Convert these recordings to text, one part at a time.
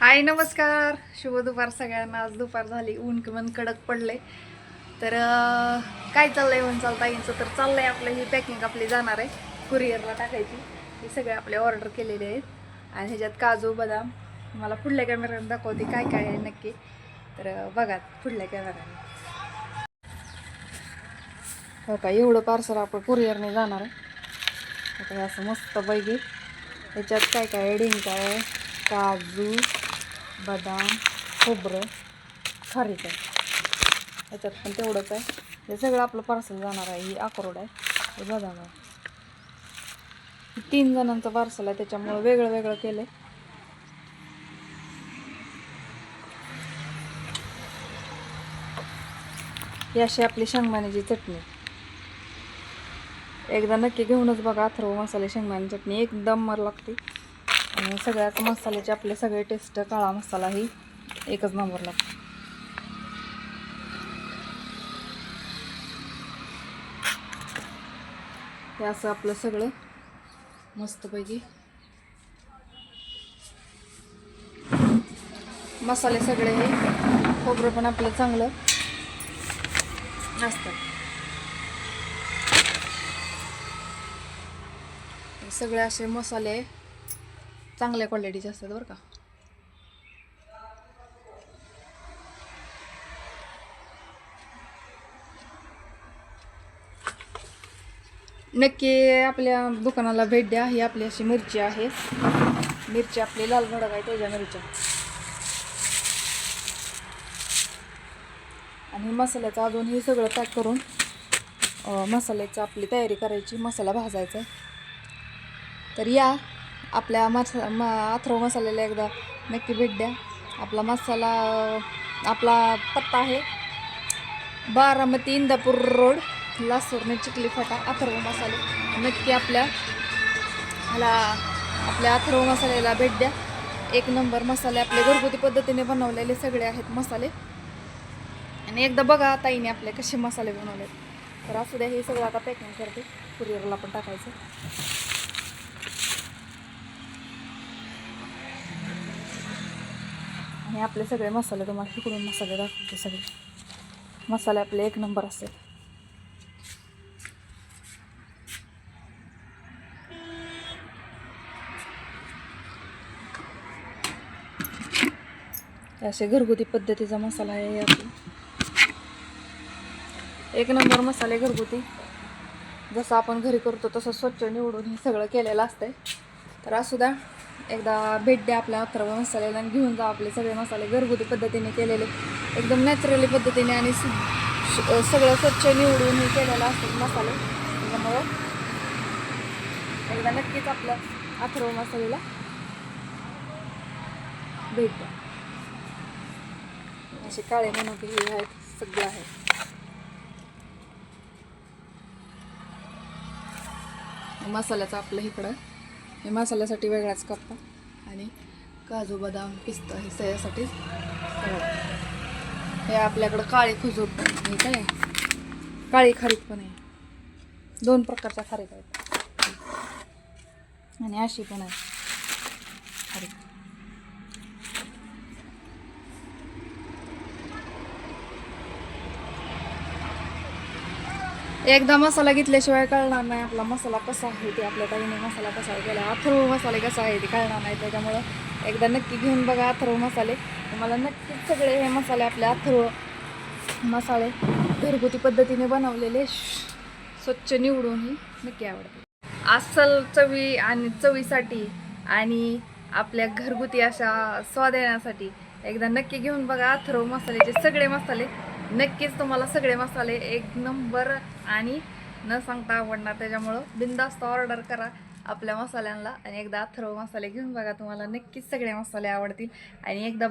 हाय नमस्कार. शुभ दुपार सगळ्यांना. आज दुपार झाली. ऊन किमान कडक पडले तर काय चाललंय ऊन चालता? यांचं तर चाललंय आपलं. ही पॅकिंग आपली जाणार आहे. कुरिअरला टाकायची. हे सगळे आपले ऑर्डर केलेले आहेत. आणि ह्याच्यात काजू बदाम. मला पुढल्या कॅमेऱ्याने दाखवते काय काय आहे नक्की. तर बघा पुढल्या कॅमेऱ्याने हो का? एवढं पार्सल आपण कुरिअरने जाणार आहे. असं मस्त पैकी. ह्याच्यात काय काय? आहे डिंक आहे काजू बदाम खोबरं खारीक आहे याच्यात पण तेवढंच आहे. हे सगळं आपलं पार्सल जाणार आहे. ही अक्रोड आहे. हे बदाम आहे. तीन जणांचं पार्सल आहे. त्याच्यामुळं वेगळं वेगळं केलं ही अशी आपली शेंगदाण्याची चटणी. एकदा नक्की घेऊनच बघा. अथर्व मसाले शेंगदाणे चटणी. एकदम मर लागते. आणि सगळ्या मसाल्याचे आपले सगळे टेस्ट काळा मसाला ही एकच नंबर लागतो हे असं आपलं सगळं मस्तपैकी. मसाले सगळे हे खोबरं पण आपलं चांगलं असतं. सगळे असे मसाले चांगल्या क्वालिटीचे असतात बरं का. नक्की आपल्या दुकानाला भेट द्या. ही आपली अशी मिरची आहे. मिरची आपली लाल भडक आहे त्याच्या मिरच्या. आणि मसाल्याचं अजून हे सगळं पॅक करून मसाल्याची मसाल्याचं आपली तयारी करायची. मसाला भाजायचा तर या. आपल्या मस म अथर्व मसाल्याला एकदा नक्की भेट द्या. आपला मसाला आपला पत्ता आहे बारामती इंदापूर रोड लासूरने चिखली फाटा अथर्व मसाले. नक्की आपल्या ह्याला आपल्या अथर्व मसाल्याला भेट द्या. एक नंबर मसाले आपले घरगुती पद्धतीने बनवलेले सगळे आहेत मसाले. आणि एकदा बघा ताईने आपले कसे मसाले बनवले तर असू द्या हे सगळं आता पॅकिंग करते. कुरिअरला पण टाकायचं. आणि आपले सगळे मसाले तुम्हाला तिकडून मसाले दाखवते सगळे. मसाले आपले एक नंबर असतात असे घरगुती पद्धतीचा मसाला आहे आपला. एक नंबर मसाले घरगुती. जसं आपण घरी करतो तसं स्वच्छ निवडून हे सगळं केलेलं असतंय. तर असू द्या एकदा भेट द्या आपल्या अथर्व मसाल्याला आणि घेऊन जा आपले सगळे मसाले घरगुती पद्धतीने केलेले. एकदम नॅचरली पद्धतीने आणि सगळं स्वच्छ निवडून हे केलेलं असतात मसाले. त्याच्यामुळं एकदा नक्कीच आपलं अथर्व मसाल्याला भेट द्या. असे काळे मनोके हे आहेत सगळं आहे. मसाल्याचं आपलं इकडं हे मसाल्यासाठी वेगळाच कप्पा आणि काजू बदाम पिस्ता हे सगळ्यासाठी हे आपल्याकडं काळी खजूर पण हे काय काळी खारीक पण आहे. दोन प्रकारच्या खारीक आहेत. आणि अशी पण आहे. खारीक एकदा मसाला घेतल्याशिवाय कळणार नाही आपला मसाला कसा आहे ते आपल्या ताईने मसाला कसा आहे केला अथर्व मसाले कसा आहे ते कळणार नाही. त्याच्यामुळं एकदा नक्की घेऊन बघा अथर्व मसाले. तुम्हाला नक्कीच सगळे हे मसाले आपले अथर्व मसाले घरगुती पद्धतीने बनवलेले. स्वच्छ निवडूनही नक्की आवडते अस्सल चवी आणि चवीसाठी आणि आपल्या घरगुती अशा स्वाद येण्यासाठी एकदा नक्की घेऊन बघा अथर्व मसाल्याचे सगळे मसाले. नक्कीच तुम्हाला सगळे मसाले एक नंबर आणि न सांगता आवडणार. त्याच्यामुळं बिंदास्त ऑर्डर करा आपल्या मसाल्यांना आणि एकदा अथर्व मसाले घेऊन बघा तुम्हाला नक्कीच सगळे मसाले आवडतील. आणि एकदा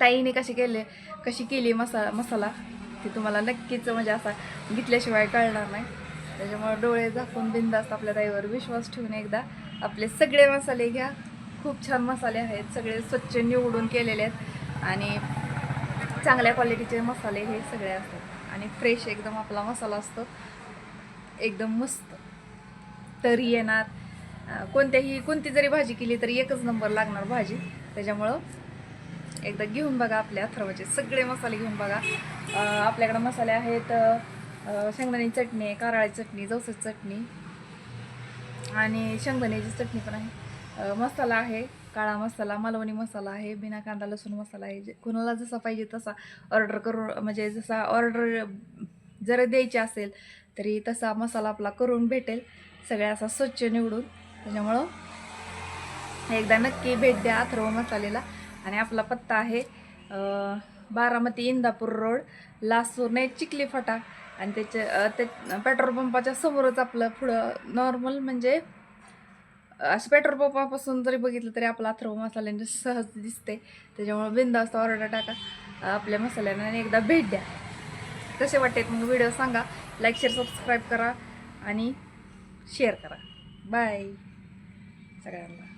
ताईने कशी केले कशी केली मसा मसाला ती तुम्हाला नक्कीच म्हणजे असा घेतल्याशिवाय कळणार नाही. त्याच्यामुळं डोळे झाकून बिंदास्त आपल्या ताईवर विश्वास ठेवून एकदा आपले सगळे मसाले घ्या. खूप छान मसाले आहेत सगळे स्वच्छ निवडून केलेले आहेत. आणि चांगल्या क्वालिटीचे मसाले हे सगळे असतात. आणि फ्रेश एकदम आपला मसाला असतो. एकदम मस्त. तरी येणार. कोणत्याही कोणती जरी भाजी केली तरी एकच नंबर लागणार भाजी. त्याच्यामुळं एकदा घेऊन बघा आपल्या अथर्वाचे सगळे मसाले घेऊन बघा. आपल्याकडं मसाले आहेत शेंगदाणी चटणी आहे कारळाची चटणी जवसाची चटणी. आणि शेंगदाण्याची चटणी पण आहे. मसाला आहे. काळा मसाला मालवणी मसाला आहे बिना कांदा लसूण मसाला आहे. जे कुणाला जसा पाहिजे तसा ऑर्डर करून म्हणजे जसा ऑर्डर जर द्यायची असेल तरी तसा मसाला आपला करून भेटेल. सगळ्या असा स्वच्छ निवडून. त्याच्यामुळं एकदा नक्की भेट द्या अथर्व मसालेला आणि आपला पत्ता आहे बारामती इंदापूर रोड लासूर नाही चिखली फाटा. आणि त्याच्या ते पेट्रोल पंपाच्या समोरच आपलं पुढं नॉर्मल म्हणजे असं पेट्रोल पंपापासून जरी बघितलं तरी आपला अथर्व मसाल्याने सहज दिसते. त्याच्यामुळे बिंदास्त ऑर्डर टाका. आपल्या मसाल्यानं आणि एकदा भेट द्या. कसे वाटतात मग व्हिडिओ सांगा. लाईक शेअर सबस्क्राईब करा आणि शेअर करा. बाय सगळ्यांना.